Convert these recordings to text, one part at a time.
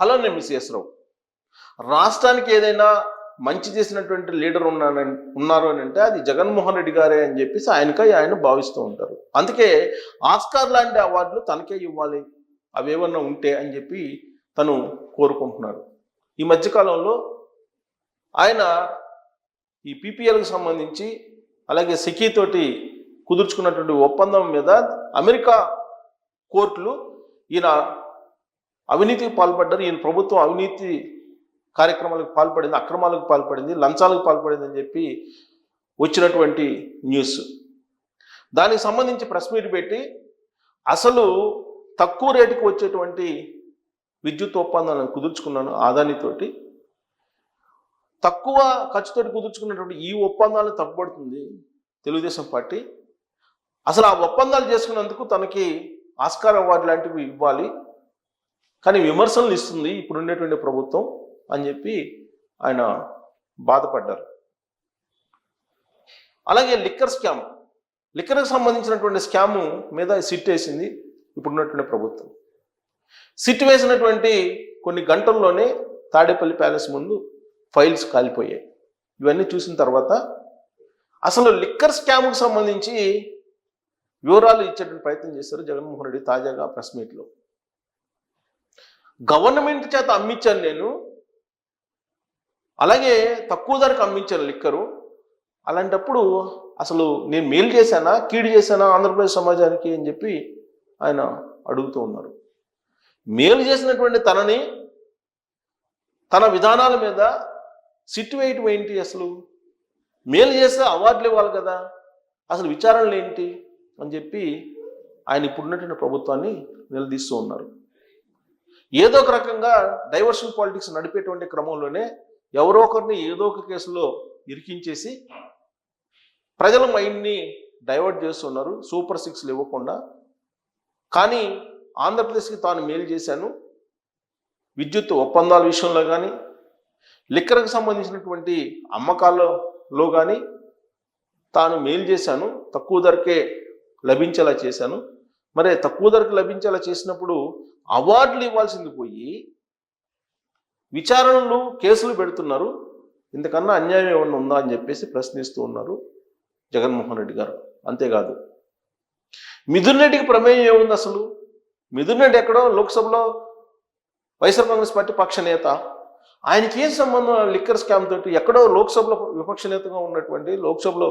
Hello నేను miss రావు. రాష్ట్రానికి ఏదైనా మంచి చేసినటువంటి లీడర్ ఉన్నానని ఉన్నారు అని అంటే అది జగన్మోహన్ రెడ్డి గారే అని చెప్పేసి ఆయనకై ఆయన భావిస్తూ ఉంటారు. అందుకే ఆస్కార్ లాంటి అవార్డులు తనకే ఇవ్వాలి. అవేమన్నా ఉంటే అని చెప్పి తను కోరుకుంటున్నారు. ఈ మధ్యకాలంలో ఆయన ఈ పీపీఎల్కి సంబంధించి అలాగే సెకీ తోటి కుదుర్చుకున్నటువంటి ఒప్పందం మీద అమెరికా కోర్టులు ఈయన అవినీతికి పాల్పడ్డారు. ఈయన ప్రభుత్వం అవినీతి కార్యక్రమాలకు పాల్పడింది అక్రమాలకు పాల్పడింది లంచాలకు పాల్పడింది అని చెప్పి వచ్చినటువంటి న్యూస్. దానికి సంబంధించి ప్రెస్ మీట్ పెట్టి అసలు తక్కువ రేటుకి వచ్చేటువంటి విద్యుత్ ఒప్పందాలను కుదుర్చుకున్నాను ఆదానితోటి. తక్కువ ఖర్చుతోటి కుదుర్చుకున్నటువంటి ఈ ఒప్పందాలను తప్పుపడుతుంది తెలుగుదేశం పార్టీ. అసలు ఆ ఒప్పందాలు చేసుకున్నందుకు తనకి ఆస్కార్ అవార్డు లాంటివి ఇవ్వాలి. కానీ విమర్శలు ఇస్తుంది ఇప్పుడు ఉండేటువంటి ప్రభుత్వం అని చెప్పి ఆయన బాధపడ్డారు. అలాగే లిక్కర్ స్కామ్ లిక్కర్కి సంబంధించినటువంటి స్కాము మీద సిట్ వేసింది ఇప్పుడున్నటువంటి ప్రభుత్వం. సిట్ వేసినటువంటి కొన్ని గంటల్లోనే తాడేపల్లి ప్యాలెస్ ముందు ఫైల్స్ కాలిపోయాయి. ఇవన్నీ చూసిన తర్వాత అసలు లిక్కర్ స్కామ్కు సంబంధించి వివరాలు ఇచ్చేటువంటి ప్రయత్నం చేశారు జగన్మోహన్ రెడ్డి తాజాగా ప్రెస్ మీట్లో. గవర్నమెంట్ చేత అమ్మించాను నేను. అలాగే తక్కువ ధరకు అమ్మించాను లిక్కరు. అలాంటప్పుడు అసలు నేను మేలు చేశానా కీడు చేశానా ఆంధ్రప్రదేశ్ సమాజానికి అని చెప్పి ఆయన అడుగుతూ ఉన్నారు. మేలు చేసినటువంటి తనని తన విధానాల మీద సిట్ ఏంటి అసలు? మేలు చేస్తే అవార్డులు ఇవ్వాలి కదా అసలు విచారణలు ఏంటి అని చెప్పి ఆయన ఇప్పుడున్నటువంటి ప్రభుత్వాన్ని నిలదీస్తూ ఉన్నారు. ఏదో ఒక రకంగా డైవర్షన్ పాలిటిక్స్ నడిపేటువంటి క్రమంలోనే ఎవరో ఒకరిని ఏదో ఒక కేసులో ఇరికించేసి ప్రజల మైండ్ని డైవర్ట్ చేస్తున్నారు. సూపర్ సిక్స్లు ఇవ్వకుండా. కానీ ఆంధ్రప్రదేశ్కి తాను మేలు చేశాను. విద్యుత్ ఒప్పందాల విషయంలో కానీ లిక్కర్కి సంబంధించినటువంటి అమ్మకాలలో కానీ తాను మేలు చేశాను. తక్కువ ధరకే లభించేలా చేశాను. మరి తక్కువ ధరకు లభించేలా చేసినప్పుడు అవార్డులు ఇవ్వాల్సింది పోయి విచారణలు కేసులు పెడుతున్నారు. ఇంతకన్నా అన్యాయం ఏమన్నా ఉందా అని చెప్పేసి ప్రశ్నిస్తూ ఉన్నారు జగన్మోహన్ రెడ్డి గారు. అంతేకాదు మిథున్ రెడ్డికి ప్రమేయం ఏముంది అసలు? మిథున్ రెడ్డి ఎక్కడో లోక్సభలో వైఎస్ఆర్ కాంగ్రెస్ పార్టీ పక్ష నేత. ఆయనకి ఏం సంబంధం? లిక్కర్ స్కామ్ తోటి ఎక్కడో లోక్సభలో విపక్ష నేతగా ఉన్నటువంటి లోక్సభలో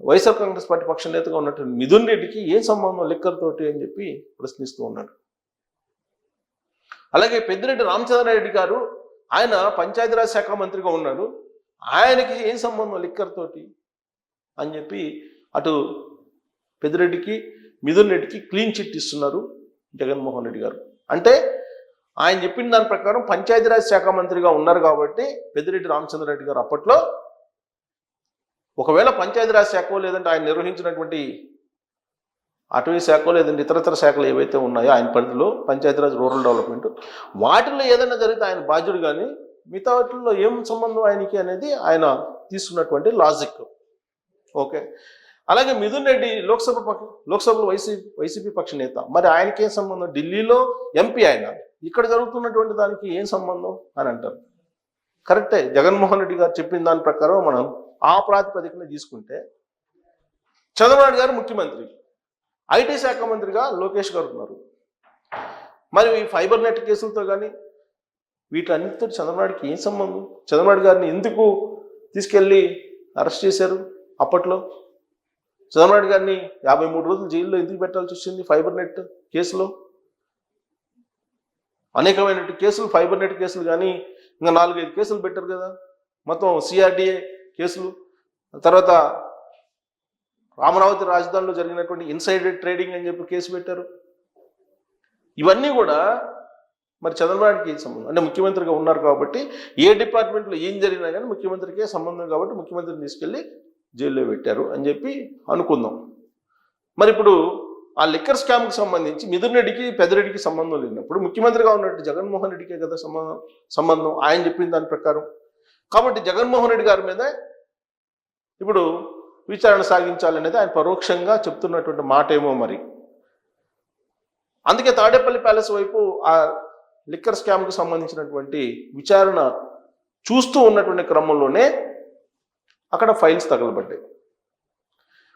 వైఎస్ఆర్ కాంగ్రెస్ పార్టీ పక్ష నేతగా ఉన్నటువంటి మిథున్ రెడ్డికి ఏం సంబంధం లిక్కర్ తోటి అని చెప్పి ప్రశ్నిస్తూ ఉన్నాడు. అలాగే పెద్దిరెడ్డి రామచంద్రారెడ్డి గారు ఆయన పంచాయతీరాజ్ శాఖ మంత్రిగా ఉన్నాడు. ఆయనకి ఏం సంబంధం లిక్కర్ తోటి అని చెప్పి అటు పెద్దిరెడ్డికి మిథున్ రెడ్డికి క్లీన్ చిట్ ఇస్తున్నారు జగన్మోహన్ రెడ్డి గారు. అంటే ఆయన చెప్పిన దాని ప్రకారం పంచాయతీరాజ్ శాఖ మంత్రిగా ఉన్నారు కాబట్టి పెద్దిరెడ్డి రామచంద్రారెడ్డి గారు అప్పట్లో ఒకవేళ పంచాయతీరాజ్ శాఖ లేదంటే ఆయన నిర్వహించినటువంటి అటవీ శాఖ లేదంటే ఇతరతర శాఖలు ఏవైతే ఉన్నాయో ఆయన పరిధిలో పంచాయతీరాజ్ రూరల్ డెవలప్మెంట్ వాటిల్లో ఏదైనా జరిగితే ఆయన బాధ్యుడు కానీ మిగతా వాటిల్లో ఏం సంబంధం ఆయనకి అనేది ఆయన తీసుకున్నటువంటి లాజిక్. ఓకే. అలాగే మిథున్ రెడ్డి లోక్సభ పక్ష లోక్సభలో వైసీపీ వైసీపీ పక్ష నేత. మరి ఆయనకి ఏం సంబంధం? ఢిల్లీలో ఎంపీ ఆయన. ఇక్కడ జరుగుతున్నటువంటి దానికి ఏం సంబంధం? అని అంటారు. కరెక్టే. జగన్మోహన్ రెడ్డి గారు చెప్పిన దాని ప్రకారం మనం ఆ ప్రాతిపదికన తీసుకుంటే చంద్రబాబు గారు ముఖ్యమంత్రి ఐటీ శాఖ మంత్రిగా లోకేష్ గారు ఉన్నారు. మరి ఈ ఫైబర్ నెట్ కేసులతో కానీ వీటన్నిటితో చంద్రబాబుకి ఏం సంబంధం? చంద్రబాబు గారిని ఎందుకు తీసుకెళ్ళి అరెస్ట్ చేశారు అప్పట్లో? చంద్రబాబు గారిని యాభై మూడు రోజులు జైల్లో ఎందుకు పెట్టాల్సి వచ్చింది ఫైబర్ నెట్ కేసులో? అనేకమైన కేసులు ఫైబర్ నెట్ కేసులు కానీ ఇంకా నాలుగైదు కేసులు పెట్టారు కదా. మొత్తం సిఆర్డిఏ కేసులు. తర్వాత అమరావతి రాజధానిలో జరిగినటువంటి ఇన్సైడ్ ట్రేడింగ్ అని చెప్పి కేసు పెట్టారు. ఇవన్నీ కూడా మరి చంద్రబాబుకి సంబంధం? అంటే ముఖ్యమంత్రిగా ఉన్నారు కాబట్టి ఏ డిపార్ట్మెంట్లో ఏం జరిగినా కానీ ముఖ్యమంత్రికే సంబంధం కాబట్టి ముఖ్యమంత్రిని తీసుకెళ్ళి జైల్లో పెట్టారు అని చెప్పి అనుకుందాం. మరి ఇప్పుడు ఆ లిక్కర్ స్కామ్కి సంబంధించి మిథున్ రెడ్డికి పెద్దరెడ్డికి సంబంధం లేనప్పుడు ముఖ్యమంత్రిగా ఉన్నట్టు జగన్మోహన్ రెడ్డికే కదా సంబంధం సంబంధం? ఆయన చెప్పిన దాని ప్రకారం. కాబట్టి జగన్మోహన్ రెడ్డి గారి మీద ఇప్పుడు విచారణ సాగించాలనేది ఆయన పరోక్షంగా చెప్తున్నటువంటి మాట ఏమో మరి. అందుకే తాడేపల్లి ప్యాలెస్ వైపు ఆ లిక్కర్ స్కామ్కి సంబంధించినటువంటి విచారణ చూస్తూ ఉన్నటువంటి క్రమంలోనే అక్కడ ఫైల్స్ తగలబడ్డాయి.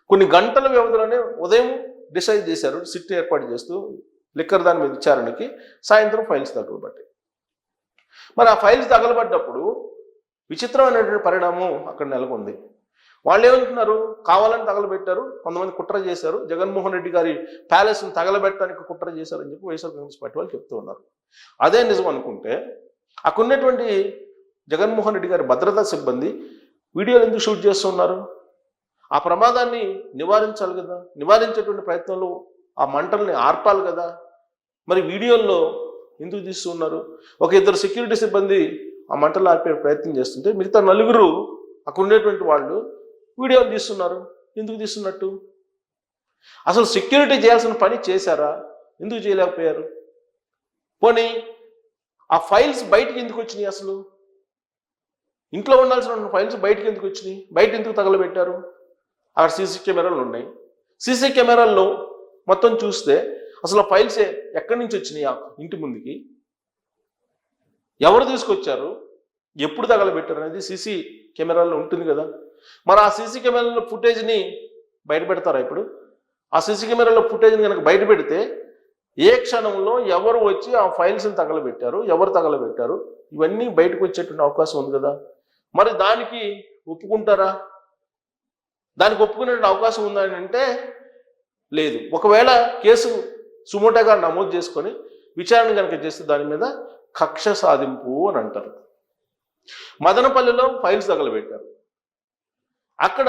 కొన్ని గంటల వ్యవధిలోనే ఉదయం డిసైడ్ చేశారు సిట్ ఏర్పాటు చేస్తూ లిక్కర్ దాని మీద విచారణకి సాయంత్రం ఫైల్స్ తగలబడ్డాయి మరి ఆ ఫైల్స్ తగలబడ్డప్పుడు విచిత్రమైనటువంటి పరిణామం అక్కడ నెలకొంది. వాళ్ళు ఏమంటున్నారు కావాలని తగలబెట్టారు కొంతమంది కుట్ర చేశారు జగన్మోహన్ రెడ్డి గారి ప్యాలెస్ని తగలబెట్టడానికి కుట్ర చేశారని చెప్పి వైఎస్ఆర్ కాంగ్రెస్ పార్టీ వాళ్ళు చెప్తూ ఉన్నారు. అదే నిజం అనుకుంటే అక్కడ ఉన్నటువంటి జగన్మోహన్ రెడ్డి గారి భద్రతా సిబ్బంది వీడియోలు ఎందుకు షూట్ చేస్తున్నారు ఆ ప్రమాదాన్ని నివారించాలి కదా. నివారించేటువంటి ప్రయత్నంలో ఆ మంటల్ని ఆర్పాలి కదా. మరి వీడియోల్లో ఎందుకు తీస్తున్నారు ఒక ఇద్దరు సెక్యూరిటీ సిబ్బంది ఆ మంటలు ఆర్పే ప్రయత్నం చేస్తుంటే మిగతా నలుగురు అక్కడ ఉండేటువంటి వాళ్ళు వీడియోలు తీస్తున్నారు. ఎందుకు తీస్తున్నట్టు? అసలు సెక్యూరిటీ చేయాల్సిన పని చేశారా? ఎందుకు చేయలేకపోయారు? పోనీ ఆ ఫైల్స్ బయటికి ఎందుకు వచ్చినాయి అసలు? ఇంట్లో ఉండాల్సిన ఫైల్స్ బయటకు ఎందుకు వచ్చినాయి? బయట ఎందుకు తగలబెట్టారు? అక్కడ సీసీ కెమెరాలు ఉన్నాయి. సీసీ కెమెరాల్లో మొత్తం చూస్తే అసలు ఫైల్స్ ఎక్కడి నుంచి వచ్చినాయి? ఆ ఇంటి ముందుకి. ఎవరు తీసుకొచ్చారు? ఎప్పుడు తగలబెట్టారు అనేది సీసీ కెమెరాల్లో ఉంటుంది కదా. మరి ఆ సీసీ కెమెరాలో ఫుటేజ్ని బయట పెడతారా ఇప్పుడు? ఆ సీసీ కెమెరాలో ఫుటేజ్ని కనుక బయట పెడితే ఏ క్షణంలో ఎవరు వచ్చి ఆ ఫైల్స్ని తగలబెట్టారు? ఎవరు తగలబెట్టారు? ఇవన్నీ బయటకు వచ్చేటువంటి అవకాశం ఉంది కదా. మరి దానికి ఒప్పుకుంటారా? దానికి ఒప్పుకునే అవకాశం ఉందని అంటే లేదు. ఒకవేళ కేసు సుమోటాగా నమోదు చేసుకొని విచారణ కనుక చేస్తే దాని మీద కక్ష సాధింపు అని అంటారు. మదనపల్లిలో ఫైల్స్ తగలబెట్టారు. అక్కడ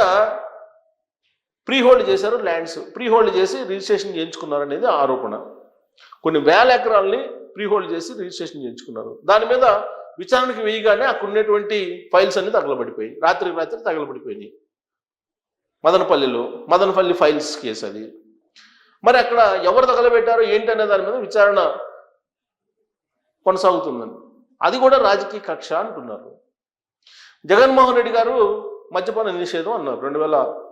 ప్రీ హోల్డ్ చేశారు ల్యాండ్స్. ప్రీ హోల్డ్ చేసి రిజిస్ట్రేషన్ చేయించుకున్నారు అనేది ఆరోపణ. కొన్ని వేల ఎకరాలని ప్రీ హోల్డ్ చేసి రిజిస్ట్రేషన్ చేయించుకున్నారు. దాని మీద విచారణకు వేయగానే అక్కడ ఉన్నటువంటి ఫైల్స్ అన్ని తగలబడిపోయాయి. రాత్రికి రాత్రి తగలబడిపోయినాయి. మదనపల్లిలో మదనపల్లి ఫైల్స్ కేసు అది. మరి అక్కడ ఎవరు తగలబెట్టారో ఏంటి అనే దాని మీద విచారణ కొనసాగుతుందని. అది కూడా రాజకీయ కక్ష అంటున్నారు. జగన్మోహన్ రెడ్డి గారు మద్యపాన నిషేధం అన్నారు రెండు వేల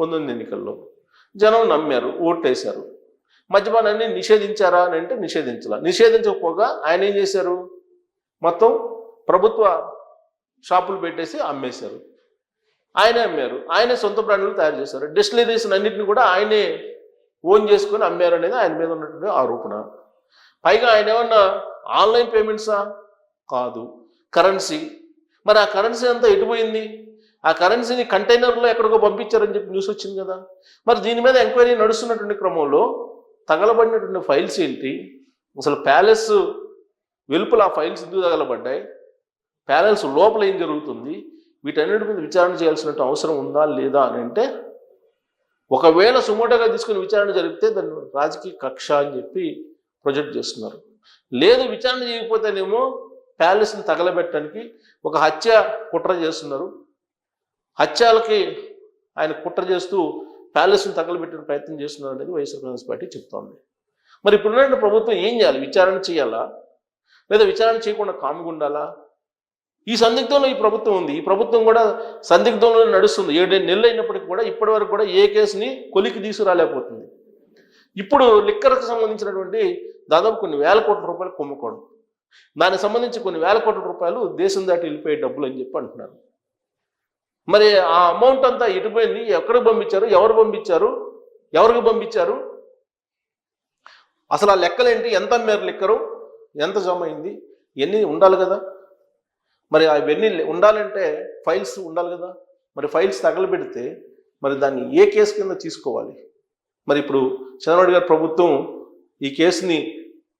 పంతొమ్మిది ఎన్నికల్లో. జనం నమ్మారు ఓట్లేశారు మద్యపానాన్ని నిషేధించారా అని అంటే నిషేధించాల. నిషేధించకపోగా ఆయన ఏం చేశారు? మొత్తం ప్రభుత్వ షాపులు పెట్టేసి అమ్మేశారు. ఆయనే అమ్మారు. ఆయనే సొంత బ్రాండ్లు తయారు చేశారు. డిస్టిలరీస్ అన్నింటిని కూడా ఆయనే ఓన్ చేసుకొని అమ్మారు అనేది ఆయన మీద ఉన్నటువంటి ఆరోపణ. పైగా ఆయన ఏమన్నా ఆన్లైన్ పేమెంట్సా? కాదు. కరెన్సీ. మరి ఆ కరెన్సీ అంతా ఎటుపోయింది ఆ కరెన్సీని కంటైనర్లో ఎక్కడికో పంపించారని చెప్పి న్యూస్ వచ్చింది కదా. మరి దీని మీద ఎంక్వైరీ నడుస్తున్నటువంటి క్రమంలో తగలబడినటువంటి ఫైల్స్ ఏంటి? అసలు ప్యాలెస్ వెలుపల ఆ ఫైల్స్ ఎందుకు తగలబడ్డాయి? ప్యాలెస్ లోపల ఏం జరుగుతుంది? వీటన్నిటి మీద విచారణ చేయాల్సిన అవసరం ఉందా లేదా అని అంటే ఒకవేళ సుమోటోగా తీసుకుని విచారణ జరిపితే దాన్ని రాజకీయ కక్ష అని చెప్పి ప్రొజెక్ట్ చేస్తున్నారు. లేదు విచారణ చేయకపోతేనేమో ప్యాలెస్ని తగలబెట్టడానికి ఒక హత్య కుట్ర చేస్తున్నారు. హత్యలకి ఆయన కుట్ర చేస్తూ ప్యాలెస్ని తగలబెట్టిన ప్రయత్నం చేస్తున్నారు అనేది వైఎస్ఆర్ కాంగ్రెస్ పార్టీ చెప్తోంది. మరి ఇప్పుడున్న ప్రభుత్వం ఏం చేయాలి? విచారణ చేయాలా? లేదా విచారణ చేయకుండా కామ్గా ఉండాలా? ఈ సందిగ్ధంలో ఈ ప్రభుత్వం ఉంది. ఈ ప్రభుత్వం కూడా సందిగ్ధంలో నడుస్తుంది. ఏడు నెలలు అయినప్పటికీ కూడా ఇప్పటి వరకు కూడా ఏ కేసుని కొలికి తీసుకురాలేకపోతుంది. ఇప్పుడు లిక్కర్కి సంబంధించినటువంటి దాదాపు కొన్ని వేల కోట్ల రూపాయలు కుమ్ముకోవడం. దానికి సంబంధించి కొన్ని వేల కోట్ల రూపాయలు దేశం దాటి వెళ్ళిపోయే డబ్బులు అని చెప్పి అంటున్నారు. మరి ఆ అమౌంట్ అంతా ఎటుపోయింది? ఎక్కడికి పంపించారు? ఎవరు పంపించారు? ఎవరికి పంపించారు? అసలు ఆ లెక్కలేంటి? ఎంత మేర లెక్కరు? ఎంత జమ అయింది? ఇవన్నీ ఉండాలి కదా? మరి అవన్నీ ఉండాలంటే ఫైల్స్ ఉండాలి కదా. మరి ఫైల్స్ తగలబెడితే మరి దాన్ని ఏ కేసు కింద తీసుకోవాలి? మరి ఇప్పుడు చంద్రబాబు గారి ప్రభుత్వం ఈ కేసుని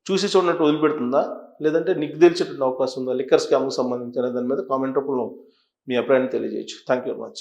చూసి చూడనట్టు వదిలిపెడుతుందా? లేదంటే నీకు తెలిసేటువంటి అవకాశం ఉందా? లిక్కర్ స్కామ్కు సంబంధించిన దాని మీద కామెంట్ రూపంలో మీ అభిప్రాయాన్ని తెలియజేయచ్చు. Thank you very much